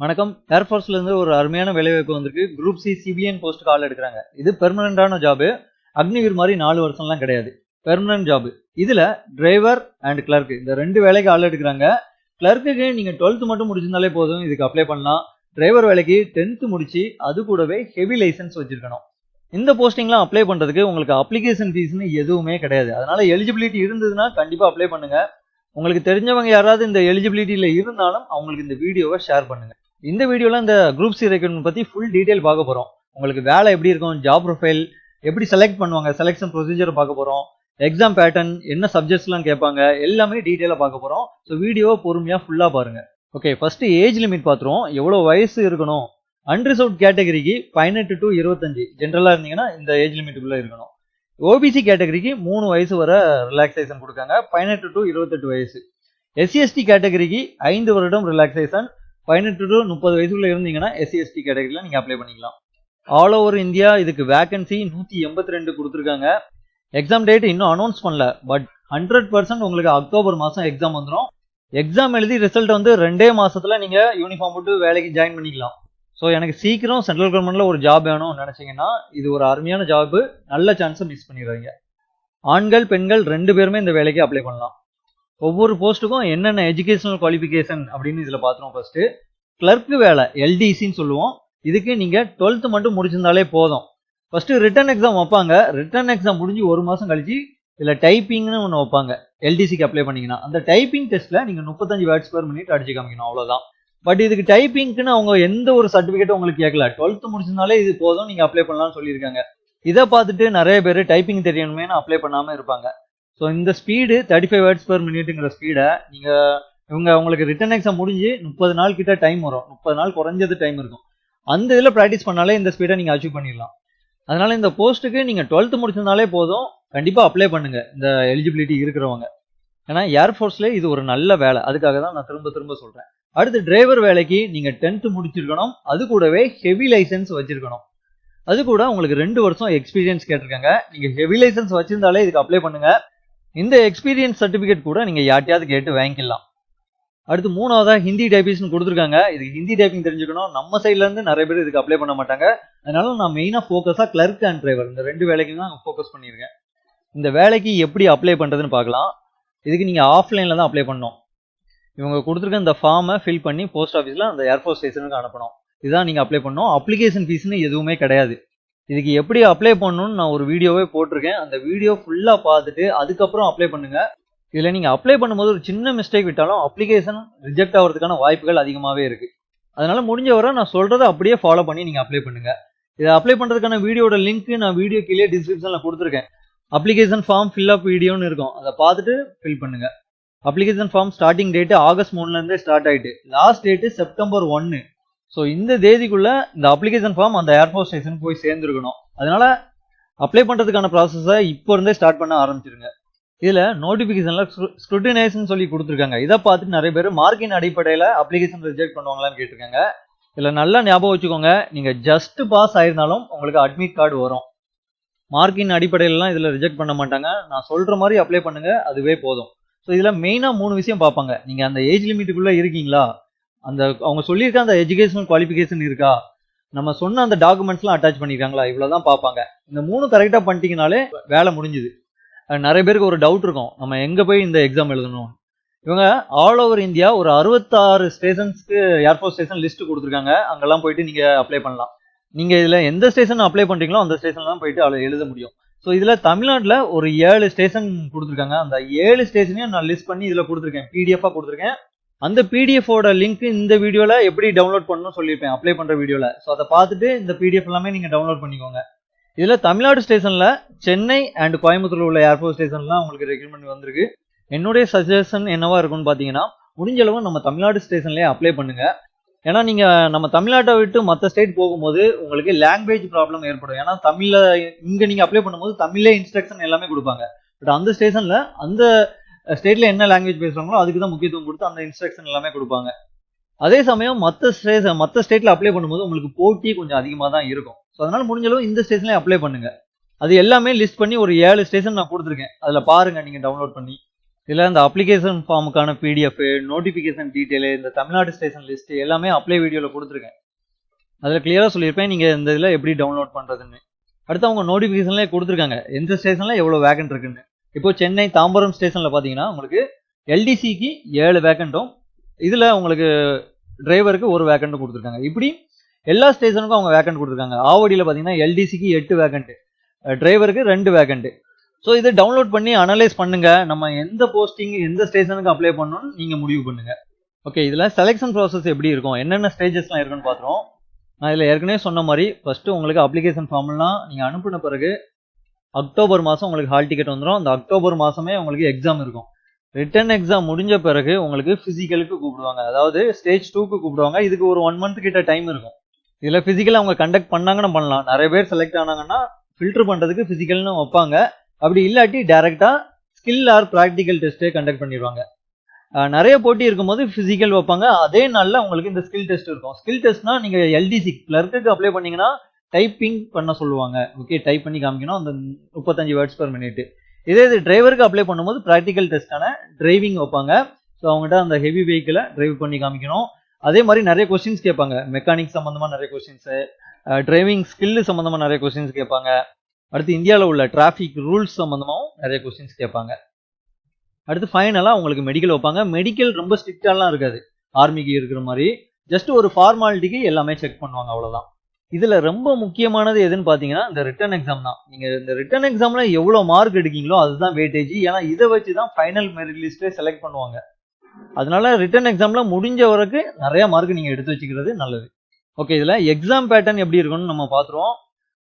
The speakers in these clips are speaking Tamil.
வணக்கம். ஏர்ஃபோர்ஸ்ல இருந்து ஒரு அருமையான வேலைவாய்ப்பு வந்திருக்கு. குரூப் சி சிபிஎன் போஸ்ட் கால் எடுக்கிறாங்க. இது பெர்மனண்டான ஜாபு அக்னிவீர் மாதிரி நாலு வருஷம்லாம் கிடையாது. பெர்மனன்ட் ஜாப் இதுல டிரைவர் அண்ட் கிளர்க் இந்த ரெண்டு வேலைக்கு ஆள் எடுக்கிறாங்க. கிளர்க்குக்கு நீங்க டுவெல்த் மட்டும் முடிச்சிருந்தாலே போதும். இதுக்கு அப்ளை பண்ணலாம். டிரைவர் வேலைக்கு டென்த் முடிச்சு அது கூடவே ஹெவி லைசன்ஸ் வச்சிருக்கணும். இந்த போஸ்டிங்லாம் அப்ளை பண்றதுக்கு உங்களுக்கு அப்ளிகேஷன் ஃபீஸ்னு எதுவுமே கிடையாது. அதனால எலிஜிபிலிட்டி இருந்ததுன்னா கண்டிப்பா அப்ளை பண்ணுங்க. உங்களுக்கு தெரிஞ்சவங்க யாராவது இந்த எலிஜிபிலிட்டியில இருந்தாலும் அவங்களுக்கு இந்த வீடியோவை ஷேர் பண்ணுங்க. இந்த வீடியோவில் இந்த குரூப் சி ரெக்ரூட்மெண்ட் பற்றி ஃபுல் டீட்டெயில் பார்க்க போகிறோம் உங்களுக்கு வேலை எப்படி இருக்கும் ஜாப் ப்ரொஃபைல் எப்படி செலக்ட் பண்ணுவாங்க செலெக்ஷன் ப்ரொசீஜர் பார்க்க போகிறோம் எக்ஸாம் பேட்டர்ன் என்ன சப்ஜெக்ட்ஸ்லாம் கேட்பாங்க எல்லாமே டீட்டெயிலாக பார்க்க போகிறோம் ஸோ வீடியோவை பொறுமையாக ஃபுல்லாக பாருங்கள் ஓகே ஃபஸ்ட்டு ஏஜ் லிமிட் பார்த்துருவோம் எவ்வளோ வயசு இருக்கணும்? அன்ரிசர்வ் கேட்டகரிக்கு பதினெட்டு டு இருபத்தஞ்சு. ஜென்ரலாக இருந்தீங்கன்னா இந்த ஏஜ் லிமிட்டுக்குள்ளே இருக்கணும். ஓபிசி கேட்டகரிக்கு மூணு வயசு வரை ரிலாக்ஸேஷன் கொடுக்காங்க. பதினெட்டு டு இருபத்தெட்டு வயசு. எஸ்சிஎஸ்டி கேட்டகரிக்கு ஐந்து வருடம் ரிலாக்ஸேஷன் பதினெட்டு டு முப்பது வயசுக்குள்ள இருந்தீங்கன்னா எஸ்சிஎஸ்டி கேட்டகரியில் நீங்கள் அப்ளை பண்ணிக்கலாம். ஆல் ஓவர் இந்தியா இதுக்கு வேகன்சி நூற்றி எண்பத்தி ரெண்டு கொடுத்துருக்காங்க. எக்ஸாம் டேட் இன்னும் அனௌன்ஸ் பண்ணல பட் ஹண்ட்ரட் பர்சன்ட் உங்களுக்கு அக்டோபர் மாதம் எக்ஸாம் வந்துடும் எக்ஸாம் எழுதி ரிசல்ட் வந்து ரெண்டே மாதத்தில் நீங்கள் யூனிஃபார்ம் போட்டு வேலைக்கு ஜாயின் பண்ணிக்கலாம். ஸோ எனக்கு சீக்கிரம் சென்ட்ரல் கவர்மெண்ட்டில் ஒரு ஜாப் வேணும்னு நினச்சிங்கன்னா இது ஒரு அருமையான ஜாப்பு நல்ல சான்ஸை மிஸ் பண்ணிடுறீங்க ஆண்கள் பெண்கள் ரெண்டு பேருமே இந்த வேலைக்கு அப்ளை பண்ணலாம். ஒவ்வொரு போஸ்ட்டுக்கும் என்னென்ன எஜுகேஷனல் குவாலிஃபிகேஷன் அப்படின்னு இதில் பார்த்துருவோம் ஃபர்ஸ்ட்டு கிளர்க் வேலை எல்டிசின்னு சொல்லுவோம். இதுக்கு நீங்கள் டுவெல்த்து மட்டும் முடிச்சிருந்தாலே போதும். ஃபஸ்ட்டு ரிட்டன் எக்ஸாம் வைப்பாங்க. ரிட்டன் எக்ஸாம் முடிஞ்சு ஒரு மாதம் கழிச்சு இதில் டைப்பிங்னு ஒன்று வைப்பாங்க. எல்டிசிக்கு அப்ளை பண்ணிங்கன்னா. அந்த டைப்பிங் டெஸ்ட்டில் நீங்கள் முப்பத்தஞ்சு வேர்ட்ஸ் பெர் மினிட் அடிச்சு காமிக்கணும் அவ்வளோதான் பட் இதுக்கு டைப்பிங்க்குன்னு அவங்க எந்த ஒரு சர்டிஃபிகேட்டும் உங்களுக்கு கேட்கல டுவெல்த்து முடிச்சிருந்தாலே இது போதும் நீங்கள் அப்ளை பண்ணலாம்னு சொல்லியிருக்காங்க. இதை பார்த்துட்டு நிறைய பேர் டைப்பிங் தெரியணுமே அப்ளை பண்ணாமல் இருப்பாங்க. ஸோ இந்த speed thirty five words per மினிட்டுங்கிற ஸ்பீடை நீங்கள் இவங்க உங்களுக்கு ரிட்டன் எக்ஸாம் முடிஞ்சு முப்பது நாள் கிட்ட டைம் வரும். முப்பது நாள் குறைஞ்சது டைம் இருக்கும். அந்த இதில் ப்ராக்டிஸ் பண்ணாலே இந்த ஸ்பீடை நீங்கள் அச்சீவ் பண்ணிடலாம். அதனால இந்த போஸ்ட்டுக்கு நீங்கள் டுவெல்த்து முடிச்சிருந்தாலே போதும். கண்டிப்பாக அப்ளை பண்ணுங்க. இந்த எலிஜிபிலிட்டி இருக்கிறவங்க. ஏன்னா ஏர்ஃபோர்ஸ்ல இது ஒரு நல்ல வேலை. அதுக்காக தான் நான் திரும்ப திரும்ப சொல்கிறேன் அடுத்து டிரைவர் வேலைக்கு நீங்கள் டென்த்து முடிச்சிருக்கணும். அது கூடவே ஹெவி லைசன்ஸ் வச்சிருக்கணும். அது கூட உங்களுக்கு ரெண்டு வருஷம் எக்ஸ்பீரியன்ஸ் கேட்டிருக்காங்க. நீங்கள் ஹெவி லைசன்ஸ் வச்சிருந்தாலே இதுக்கு அப்ளை பண்ணுங்கள் இந்த எக்ஸ்பீரியன்ஸ் சர்டிஃபிகேட் கூட நீங்கள் யார்ட்டையாவது கேட்டு வாங்கிக்கலாம். அடுத்து மூணாவதாக ஹிந்தி டைப்பிங்ஸ்னு கொடுத்துருக்காங்க. இதுக்கு ஹிந்தி டைப்பிங் தெரிஞ்சுக்கணும். நம்ம சைட்லேருந்து நிறைய பேர் இதுக்கு அப்ளை பண்ண மாட்டாங்க. அதனால நான் மெயினாக ஃபோக்கஸாக கிளர்க் அண்ட் டிரைவர் இந்த ரெண்டு வேலைக்கு தான் ஃபோக்கஸ் பண்ணியிருக்கேன். இந்த வேலைக்கு எப்படி அப்ளை பண்ணுறதுன்னு பார்க்கலாம். இதுக்கு நீங்கள் ஆஃப்லைனில் தான் அப்ளை பண்ணணும். இவங்க கொடுத்துருக்க இந்த ஃபார்மை ஃபில் பண்ணி போஸ்ட் ஆஃபீஸில் அந்த ஏர்ஃபோர்ஸ் ஸ்டேஷனுக்கு அனுப்பணும். இதுதான் நீங்கள் அப்ளை பண்ணணும். அப்ளிகேஷன் ஃபீஸ்னு எதுவுமே கிடையாது. இதுக்கு எப்படி அப்ளை பண்ணணும்னு நான் ஒரு வீடியோவே போட்டிருக்கேன். அந்த வீடியோ ஃபுல்லாக பார்த்துட்டு அதுக்கப்புறம் அப்ளை பண்ணுங்கள் இதில் நீங்கள் அப்ளை பண்ணும்போது ஒரு சின்ன மிஸ்டேக் விட்டாலும் அப்ளிகேஷன் ரிஜெக்ட் ஆகிறதுக்கான வாய்ப்புகள் அதிகமாகவே இருக்குது அதனால் முடிஞ்ச வரை நான் சொல்கிறத அப்படியே ஃபாலோ பண்ணி நீங்கள் அப்ளை பண்ணுங்கள் இதை அப்ளை பண்ணுறதுக்கான வீடியோட லிங்க் நான் வீடியோ கீழே டிஸ்கிரிப்ஷனில் கொடுத்துருக்கேன். அப்ளிகேஷன் ஃபார்ம் ஃபில் அப் வீடியோன்னு இருக்கும். அதை பார்த்துட்டு ஃபில் பண்ணுங்கள் application form starting date August மூணுலேருந்தே start ஆகிட்டு லாஸ்ட் டேட்டு செப்டம்பர் ஒன்று ஸோ இந்த தேதிக்குள்ள இந்த அப்ளிகேஷன் ஃபார்ம் அந்த ஏர்ஃபோர்ஸ் ஸ்டேஷன் போய் சேர்ந்துருக்கணும். அதனால அப்ளை பண்ணுறதுக்கான ப்ராசஸை இப்போ இருந்தே ஸ்டார்ட் பண்ண ஆரம்பிச்சிருங்க. இதில் நோட்டிஃபிகேஷனில் ஸ்க்ரூட்டினைஸ்னு சொல்லி கொடுத்துருக்காங்க. இதை பார்த்துட்டு நிறைய பேர் மார்க்கின் அடிப்படையில் அப்ளிகேஷன் ரிஜெக்ட் பண்ணுவாங்களான்னு கேட்டிருக்காங்க. இதில் நல்லா ஞாபகம் வச்சுக்கோங்க. நீங்கள் ஜஸ்ட் பாஸ் ஆயிருந்தாலும் உங்களுக்கு அட்மிட் கார்டு வரும். மார்க்கின் அடிப்படையிலலாம் இதில் ரிஜெக்ட் பண்ண மாட்டாங்க. நான் சொல்கிற மாதிரி அப்ளை பண்ணுங்கள் அதுவே போதும். ஸோ இதில் மெயினாக மூணு விஷயம் பார்ப்பாங்க. நீங்கள் அந்த ஏஜ் லிமிட்டுக்குள்ளே இருக்கீங்களா? அந்த அவங்க சொல்லியிருக்க அந்த எஜுகேஷனல் குவாலிஃபிகேஷன் இருக்கா? நம்ம சொன்ன அந்த டாக்குமெண்ட்ஸ்லாம் அட்டாச் பண்ணியிருக்காங்களா இவ்வளோ தான் பார்ப்பாங்க. இந்த மூணு கரெக்டாக பண்ணிட்டீங்கனாலே வேலை முடிஞ்சுது. நிறைய பேருக்கு ஒரு டவுட் இருக்கும். நம்ம எங்கே போய் இந்த எக்ஸாம் எழுதணும்? இவங்க ஆல் ஓவர் இந்தியா ஒரு அறுபத்தாறு ஸ்டேஷன்ஸ்க்கு ஏர்ஃபோர்ஸ் ஸ்டேஷன் லிஸ்ட் கொடுத்துருக்காங்க. அங்கெல்லாம் போயிட்டு நீங்கள் அப்ளை பண்ணலாம். நீங்கள் இதில் எந்த ஸ்டேஷன் அப்ளை பண்ணுறீங்களோ அந்த ஸ்டேஷன்லாம் போயிட்டு அதில் எழுத முடியும். ஸோ இதில் தமிழ்நாட்டில் ஒரு ஏழு ஸ்டேஷன் கொடுத்துருக்காங்க. அந்த ஏழு ஸ்டேஷனையும் நான் லிஸ்ட் பண்ணி இதில் கொடுத்துருக்கேன். பிடிஎஃபாக கொடுத்துருக்கேன். அந்த பிடிஎஃபோட லிங்க் இந்த வீடியோவில் எப்படி டவுன்லோட் பண்ணணும்னு சொல்லியிருப்பேன். அப்ளை பண்ணுற வீடியோவில் ஸோ அதை பார்த்துட்டு இந்த பிடிஎஃப் எல்லாமே நீங்கள் டவுன்லோட் பண்ணிக்கோங்க. இதில் தமிழ்நாடு ஸ்டேஷனில் சென்னை அண்ட் கோயம்புத்தூர் உள்ள ஏர்போர்ட் ஸ்டேஷன்லாம் உங்களுக்கு ரெக்கமெண்ட் வந்திருக்கு. என்னுடைய சஜஷன் என்னவா இருக்கும்னு பார்த்தீங்கன்னா முடிஞ்ச அளவு நம்ம தமிழ்நாடு ஸ்டேஷன்லேயே அப்ளை பண்ணுங்க. ஏன்னா நீங்க நம்ம தமிழ்நாட்டை விட்டு மற்ற ஸ்டேட் போகும்போது உங்களுக்கு லாங்குவேஜ் ப்ராப்ளம் ஏற்படும். ஏன்னா தமிழ்ல இங்க நீங்க அப்ளை பண்ணும்போது தமிழ்லே இன்ஸ்ட்ரக்ஷன் எல்லாமே கொடுப்பாங்க. பட் அந்த ஸ்டேஷன்ல அந்த ஸ்டேட்ல என்ன லாங்குவேஜ் பேசுறாங்களோ அதுக்கு தான் முக்கியத்துவம் கொடுத்து அந்த இன்ஸ்ட்ரக்ஷன் எல்லாமே கொடுப்பாங்க. அதே சமயம் மற்ற ஸ்டேஷன் மற்ற ஸ்டேட்ல அப்ளை பண்ணும்போது உங்களுக்கு போட்டி கொஞ்சம் அதிகமாக தான் இருக்கும். ஸோ அதனால முடிஞ்சளவு இந்த ஸ்டேஷன்லேயே அப்ளை பண்ணுங்க. அது எல்லாமே லிஸ்ட் பண்ணி ஒரு ஏழு ஸ்டேஷன் நான் கொடுத்துருக்கேன். அதில் பாருங்க நீங்கள் டவுன்லோட் பண்ணி. இதில் இந்த அப்ளிகேஷன் ஃபார்முக்கான பிடிஎஃப் நோட்டிஃபிகேஷன் டீட்டெயில் இந்த தமிழ்நாடு ஸ்டேஷன் லிஸ்ட் எல்லாமே அப்ளை வீடியோவில் கொடுத்துருக்கேன். அதில் கிளியராக சொல்லியிருப்பேன் நீங்கள் இந்த இதில் எப்படி டவுன்லோட் பண்ணுறதுன்னு அடுத்து அவங்க நோட்டிஃபிகேஷன்லேயே கொடுத்துருக்காங்க எந்த ஸ்டேஷனில் எவ்வளோ வேகன்ட் இருக்குன்னு. இப்போ சென்னை தாம்பரம் ஸ்டேஷனில் பார்த்தீங்கன்னா உங்களுக்கு எல்டிசிக்கு ஏழு வேக்கண்ட்டும் இதில் உங்களுக்கு டிரைவருக்கு ஒரு வேக்கண்ட்டும் கொடுத்துருக்காங்க. இப்படி எல்லா ஸ்டேஷனுக்கும் அவங்க வேக்கண்ட் கொடுத்துருக்காங்க. ஆவடியில் பார்த்தீங்கன்னா எல்டிசிக்கு எட்டு வேக்கண்ட்டு டிரைவருக்கு ரெண்டு வேக்கண்ட்டு ஸோ இதை டவுன்லோட் பண்ணி அனலைஸ் பண்ணுங்கள் நம்ம எந்த போஸ்டிங் எந்த ஸ்டேஷனுக்கு அப்ளை பண்ணணும்னு நீங்கள் முடிவு பண்ணுங்கள் ஓகே இதில் செலெக்ஷன் ப்ராசஸ் எப்படி இருக்கும்? என்னென்ன ஸ்டேஜஸ்லாம் இருக்குன்னு பார்த்துருவோம் நான் இதில் ஏற்கனவே சொன்ன மாதிரி ஃபஸ்ட்டு உங்களுக்கு அப்ளிகேஷன் ஃபார்ம்லாம் நீங்கள் அனுப்பின பிறகு அக்டோபர் மாதம் உங்களுக்கு ஹால் டிக்கெட் வந்துடும் அந்த அக்டோபர் மாதமே உங்களுக்கு எக்ஸாம் இருக்கும். ரிட்டன் எக்ஸாம் முடிஞ்ச பிறகு உங்களுக்கு ஃபிசிக்கலுக்கு கூப்பிடுவாங்க. அதாவது ஸ்டேஜ் டூக்கு கூப்பிடுவாங்க. இதுக்கு ஒரு ஒன் மந்த் கிட்ட டைம் இருக்கும். இதில் ஃபிசிக்கல் அவங்க கண்டக்ட் பண்ணாங்கன்னா பண்ணலாம். நிறைய பேர் செலக்ட் ஆனாங்கன்னா ஃபில்டர் பண்ணுறதுக்கு ஃபிசிக்கல்னு வைப்பாங்க. அப்படி இல்லாட்டி டேரெக்டாக ஸ்கில் ஆர் ப்ராக்டிக்கல் டெஸ்ட்டே கண்டக்ட் பண்ணிடுவாங்க. நிறைய போட்டி இருக்கும்போது ஃபிசிக்கல் வைப்பாங்க. அதே நாளில் உங்களுக்கு இந்த ஸ்கில் டெஸ்ட் இருக்கும். ஸ்கில் டெஸ்ட்னா நீங்கள் எல்டிசி கிளர்க்குக்கு அப்ளை பண்ணீங்கன்னா டைப்பிங் பண்ண சொல்லுவாங்க. ஓகே டைப் பண்ணி காமிக்கணும். அந்த முப்பத்தஞ்சு வேர்ட்ஸ் பர் மினிட் இதே இது டிரைவருக்கு அப்ளை பண்ணும்போது ப்ராக்டிக்கல் டெஸ்ட்டான டிரைவிங் வைப்பாங்க. ஸோ அவங்ககிட்ட அந்த ஹெவி வெஹிக்கிளை டிரைவ் பண்ணி காமிக்கணும். அதே மாதிரி நிறைய கொஸ்டின்ஸ் கேட்பாங்க. மெக்கானிக் சம்மந்தமாக நிறைய கொஸ்டின்ஸு டிரைவிங் ஸ்கில்லு சம்மந்தமாக நிறைய கொஸ்டின்ஸ் கேட்பாங்க. அடுத்து இந்தியாவில் உள்ள டிராஃபிக் ரூல்ஸ் சம்மந்தமாகவும் நிறைய கொஸ்டின்ஸ் கேட்பாங்க. அடுத்து ஃபைனலாக உங்களுக்கு மெடிக்கல் வைப்பாங்க. மெடிக்கல் ரொம்ப ஸ்ட்ரிக்டாலாம் இருக்காது. ஆர்மிக்கு இருக்கிற மாதிரி. ஜஸ்ட் ஒரு ஃபார்மாலிட்டிக்கு எல்லாமே செக் பண்ணுவாங்க அவ்வளோதான் இதில் ரொம்ப முக்கியமானது எதுன்னு பார்த்தீங்கன்னா இந்த ரிட்டன் எக்ஸாம் தான். நீங்கள் இந்த ரிட்டன் எக்ஸாமில் எவ்வளோ மார்க் எடுக்கீங்களோ அதுதான் வெயிட்டேஜ் ஏன்னா இதை வச்சு தான் ஃபைனல் மெரிட் லிஸ்ட்டே செலக்ட் பண்ணுவாங்க. அதனால ரிட்டன் எக்ஸாமில் முடிஞ்ச வரைக்கும் நிறைய மார்க் நீங்கள் எடுத்து வச்சுக்கிறது நல்லது. ஓகே இதில் எக்ஸாம் பேட்டர்ன் எப்படி இருக்கும்னு நம்ம பார்த்துருவோம்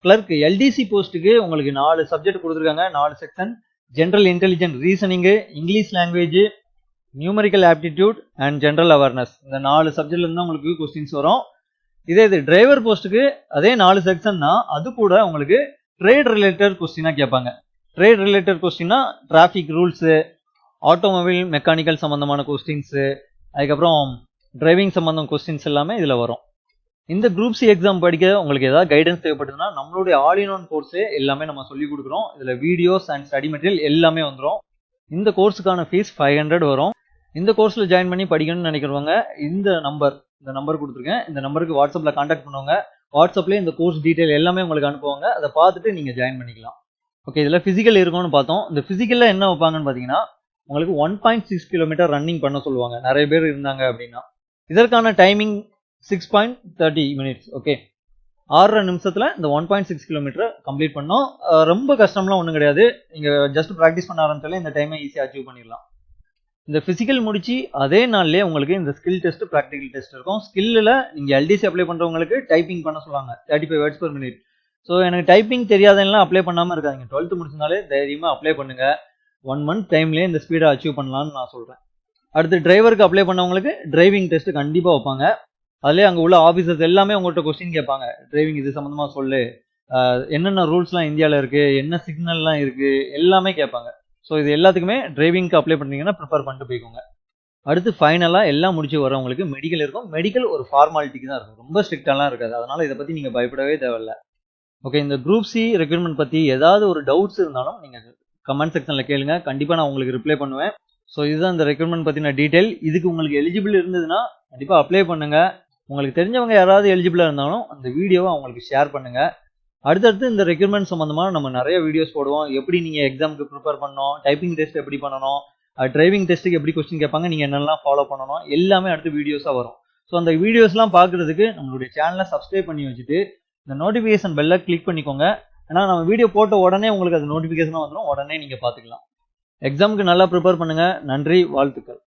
கிளர்க் எல்டிசி போஸ்ட்டுக்கு உங்களுக்கு நாலு சப்ஜெக்ட் கொடுத்துருக்காங்க. நாலு section general intelligent reasoning English language numerical aptitude and general awareness இந்த நாலு சப்ஜெக்ட்லேருந்து உங்களுக்கு கொஸ்டின்ஸ் வரும். இதே இது டிரைவர் போஸ்ட்டுக்கு அதே நாலு செக்ஷன்னா அது கூட உங்களுக்கு ட்ரேட் ரிலேட்டட் கொஸ்டினாக கேட்பாங்க. ட்ரேட் ரிலேட்டட் கொஸ்டின்னா டிராஃபிக் ரூல்ஸு ஆட்டோமொபைல் மெக்கானிக்கல் சம்மந்தமான கொஸ்டின்ஸு அதுக்கப்புறம் டிரைவிங் சம்மந்தம் கொஸ்டின்ஸ் எல்லாமே இதில் வரும். இந்த குரூப் சி எக்ஸாம் படிக்க உங்களுக்கு ஏதாவது கைடன்ஸ் தேவைப்படுதுன்னா நம்மளுடைய ஆல் இன் ஒன் கோர்ஸே எல்லாமே நம்ம சொல்லி கொடுக்குறோம். இதில் வீடியோஸ் அண்ட் ஸ்டடி மெட்டீரியல் எல்லாமே வந்துடும் இந்த கோர்ஸுக்கான ஃபீஸ் ஃபைவ் ஹண்ட்ரட் வரும். இந்த கோர்ஸில் ஜாயின் பண்ணி படிக்கணும்னு நினைக்கிறவங்க இந்த நம்பர் இந்த நம்பர் கொடுத்துருக்கேன். இந்த நம்பருக்கு வாட்ஸ்அப்பில் காண்டாக்ட் பண்ணுவாங்க. வாட்ஸ்அப்லேயே இந்த கோர்ஸ் டீட்டெயில் எல்லாமே உங்களுக்கு அனுப்புவாங்க. அதை பார்த்துட்டு நீங்கள் ஜாயின் பண்ணிக்கலாம். ஓகே இதில் ஃபிசிக்கல் இருக்கும்னு பார்த்தோம். இந்த ஃபிசிக்கலில் என்ன வைப்பாங்கன்னு பார்த்தீங்கன்னா உங்களுக்கு one point six kilometre running பண்ண சொல்லுவாங்க. நிறைய பேர் இருந்தாங்க அப்படின்னா. இதற்கான timing six point thirty minutes okay ஆறரை நிமிஷத்தில் இந்த one point six kilometre complete பண்ணோம். ரொம்ப கஷ்டம்லாம் ஒன்றும் கிடையாது. நீங்கள் ஜஸ்ட் ப்ராக்டிஸ் பண்ண ஆரம்பிச்சாலே இந்த டைமை ஈஸியாக அச்சீவ் பண்ணிடலாம். இந்த ஃபிசிக்கல் முடிச்சு அதே நாள்லயே உங்களுக்கு இந்த ஸ்கில் டெஸ்ட் ப்ராக்டிகல் டெஸ்ட் இருக்கும். ஸ்கில்லில் நீங்கள் எல்டிசி அப்ளை பண்ணுறவங்களுக்கு டைப்பிங் பண்ண சொல்லுவாங்க. Thirty five words per minute so எனக்கு டைப்பிங் தெரியாதெல்லாம் அப்ளை பண்ணாமல் இருக்காதிங்க. டுவெல்த்து முடிச்சிருந்தாலே தைரியமாக அப்ளை பண்ணுங்க. ஒன் மந்த் டைம்லேயே இந்த ஸ்பீடை அச்சீவ் பண்ணலாம்னு நான் சொல்கிறேன் அடுத்து டிரைவருக்கு அப்ளை பண்ணவங்களுக்கு டிரைவிங் டெஸ்ட் கண்டிப்பாக வைப்பாங்க. அதுலேயே அங்கே உள்ள ஆஃபீஸர்ஸ் எல்லாமே உங்கள்கிட்ட கொஸ்டின் கேட்பாங்க. டிரைவிங் இது சம்மந்தமாக சொல்லு. என்னென்ன ரூல்ஸ்லாம் இந்தியாவில் இருக்குது என்ன சிக்னல்லாம் இருக்குது எல்லாமே கேட்பாங்க. ஸோ இது எல்லாத்துக்குமே டிரைவிங்க்கு அப்ளை பண்ணிங்கன்னா ப்ரிப்பேர் பண்ணிட்டு போய்க்கோங்க. அடுத்து ஃபைனலாக எல்லாம் முடிச்சு வரவங்களுக்கு மெடிக்கல் இருக்கும். மெடிக்கல் ஒரு ஃபார்மாலிட்டிக்கு தான் இருக்கும். ரொம்ப ஸ்ட்ரிக்டாலாம் இருக்காது. அதனால் இதை பற்றி நீங்கள் பயப்படவே தேவையில்ல. ஓகே இந்த குரூப் சி ரெக்ரூட்மெண்ட் பற்றி ஏதாவது ஒரு டவுட்ஸ் இருந்தாலும் நீங்கள் கமெண்ட் செக்ஷனில் கேளுங்க. கண்டிப்பாக நான் உங்களுக்கு ரிப்ளை பண்ணுவேன். ஸோ இதுதான் இந்த ரெக்ரூட்மெண்ட் பற்றின டீட்டெயில் இதுக்கு உங்களுக்கு எலிஜிபிள் இருந்ததுன்னா கண்டிப்பாக அப்ளை பண்ணுங்கள் உங்களுக்கு தெரிஞ்சவங்க யாராவது எலிஜிபிளாக இருந்தாலும் அந்த வீடியோவை அவங்களுக்கு ஷேர் பண்ணுங்கள் அடுத்தடுத்து இந்த ரெக்யூர்மெண்ட் சம்மந்தமாக நம்ம நிறைய வீடியோஸ் போடுவோம். எப்படி நீங்கள் எக்ஸாமுக்கு ப்ரிப்பேர் பண்ணணும்? டைப்பிங் டெஸ்ட் எப்படி பண்ணணும்? டிரைவிங் டெஸ்ட்டுக்கு எப்படி கொஸ்டின் கேட்பாங்க? நீங்கள் என்னெல்லாம் ஃபாலோ பண்ணணும்? எல்லாமே அடுத்து வீடியோஸாக வரும். ஸோ அந்த வீடியோஸ்லாம் பார்க்குறதுக்கு நம்மளுடைய சேனலை சப்ஸ்கிரைப் பண்ணி வச்சுட்டு இந்த நோட்டிஃபிகேஷன் பெல்லை கிளிக் பண்ணிக்கோங்க. ஏன்னா நம்ம வீடியோ போட்ட உடனே உங்களுக்கு அது நோட்டிஃபிகேஷனாக வந்துடும் உடனே நீங்கள் பார்த்துக்கலாம். எக்ஸாமுக்கு நல்லா ப்ரிப்பேர் பண்ணுங்கள் நன்றி வாழ்த்துக்கள்.